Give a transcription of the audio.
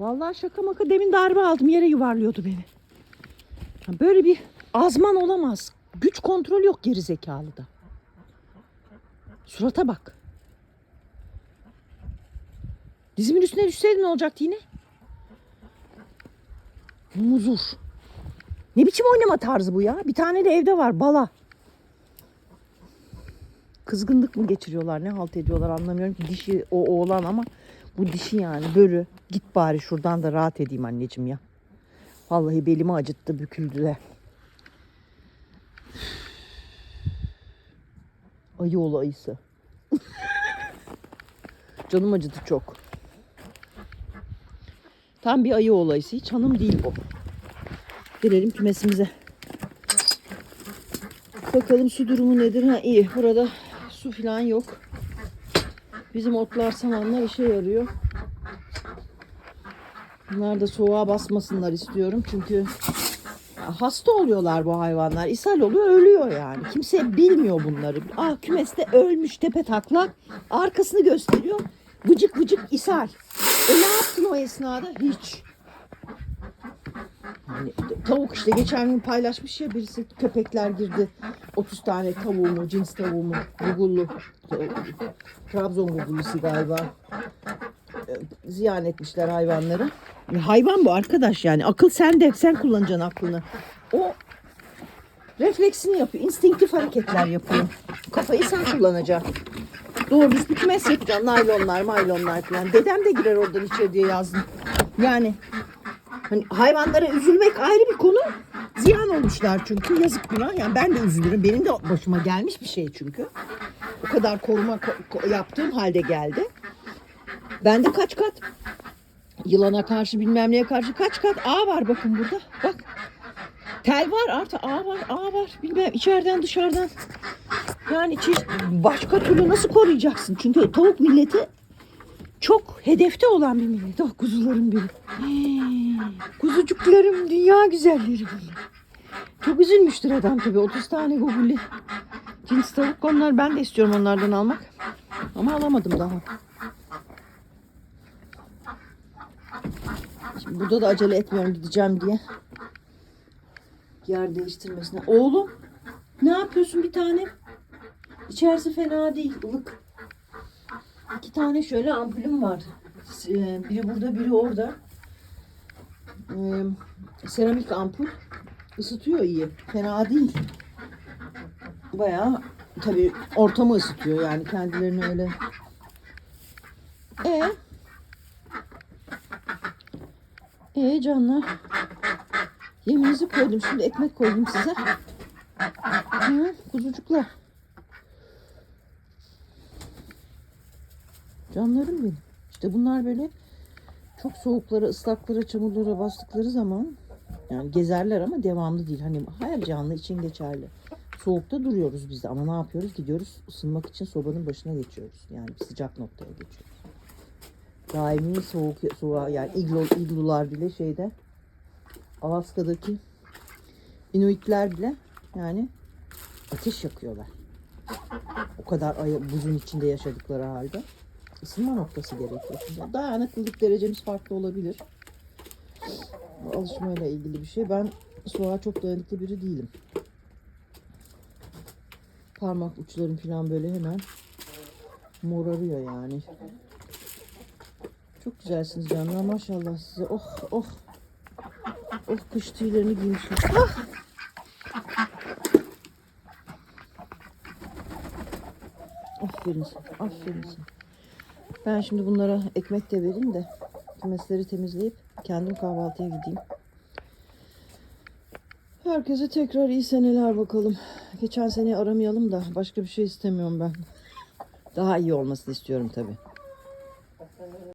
Vallahi şaka maka demin darbe aldım yere yuvarlıyordu beni. Böyle bir azman olamaz. Güç kontrol yok geri zekalıda. Surata bak. Dizimin üstüne düşseydi ne olacaktı yine? Muzur. Ne biçim oynama tarzı bu ya? Bir tane de evde var bala. Kızgınlık mı geçiriyorlar ne halt ediyorlar anlamıyorum dişi o oğlan ama bu dişi yani börü. Git bari şuradan da rahat edeyim anneciğim ya. Vallahi belimi acıttı büküldü de. Ayı oğlu ayısı. Canım acıdı çok. Tam bir ayı oğlu ayısı. Hiç hanım değil bu. Girelim kümesimize. Bakalım su durumu nedir? Ha iyi. Burada su falan yok. Bizim otlar samanlar işe yarıyor. Bunlar da soğuğa basmasınlar istiyorum. Çünkü hasta oluyorlar bu hayvanlar. İshal oluyor, ölüyor yani. Kimse bilmiyor bunları. Ah kümeste ölmüş tepe taklak. Arkasını gösteriyor. Vıcık vıcık ishal. E ne yaptın o esnada? Hiç. Yani tavuk işte geçen gün paylaşmış ya birisi köpekler girdi. 30 tane tavuğumu, cins tavuğumu, gugullu. Trabzon gugullusu galiba. E, Ziyan etmişler hayvanları. Ya hayvan bu arkadaş yani. Akıl sende. Sen kullanacaksın aklını. O refleksini yapıyor. instinktif hareketler yapıyor. Kafayı sen kullanacaksın. Doğru düz bir kümes yapacaksın. Naylonlar, maylonlar falan. Dedem de girer oradan içeri diye yazdım. Yani hani hayvanlara üzülmek ayrı bir konu. Ziyan olmuşlar çünkü. Yazık buna. Yani ben de üzülürüm. Benim de başıma gelmiş bir şey çünkü. O kadar koruma ko- ko- yaptığım halde geldi. Bende kaç kat yılana karşı bilmem neye karşı kaç kat ağ var bakın burada. Bak. Tel var artı ağ var ağ var bilmem içeriden dışarıdan. Yani çeşit- başka türlü nasıl koruyacaksın? Çünkü tavuk milleti çok hedefte olan bir millet. Oh kuzularım benim. Kuzucuklarım dünya güzelleri bunlar. Çok üzülmüştür adam tabii. 30 tane gogulli cins tavuk onlar. Ben de istiyorum onlardan almak. Ama alamadım daha. Şimdi burada da acele etmiyorum gideceğim diye. Yer değiştirmesine. Oğlum ne yapıyorsun bir tane? İçerisi fena değil. ılık. İki tane şöyle ampulüm var. Ee, Biri burada biri orada. Ee, seramik ampul. Isıtıyor iyi. Fena değil. Bayağı tabii ortamı ısıtıyor yani kendilerini öyle. E ee canlar. Yeminizi koydum. Şimdi ekmek koydum size. Hı, kuzucuklar. Canlarım benim. İşte bunlar böyle çok soğuklara, ıslaklara, çamurlara bastıkları zaman yani gezerler ama devamlı değil. Hani her canlı için geçerli. Soğukta duruyoruz biz de ama ne yapıyoruz? Gidiyoruz ısınmak için sobanın başına geçiyoruz. Yani sıcak noktaya geçiyoruz. Daimi soğuk soğuğa yani iglo, iglular bile şeyde Alaska'daki Inuitler bile yani ateş yakıyorlar. O kadar ay, buzun içinde yaşadıkları halde ısınma noktası gerekiyor. Dayanıklılık derecemiz farklı olabilir. Bu alışmayla ilgili bir şey. Ben soğuğa çok dayanıklı biri değilim. Parmak uçlarım falan böyle hemen morarıyor yani. Çok güzelsiniz canlar maşallah size. Oh oh. Oh kış tüylerini giymişim. Ah! Aferin sana, aferin sana. Ben şimdi bunlara ekmek de vereyim de kümesleri temizleyip kendim kahvaltıya gideyim. Herkese tekrar iyi seneler bakalım. Geçen sene aramayalım da başka bir şey istemiyorum ben. Daha iyi olmasını istiyorum tabii.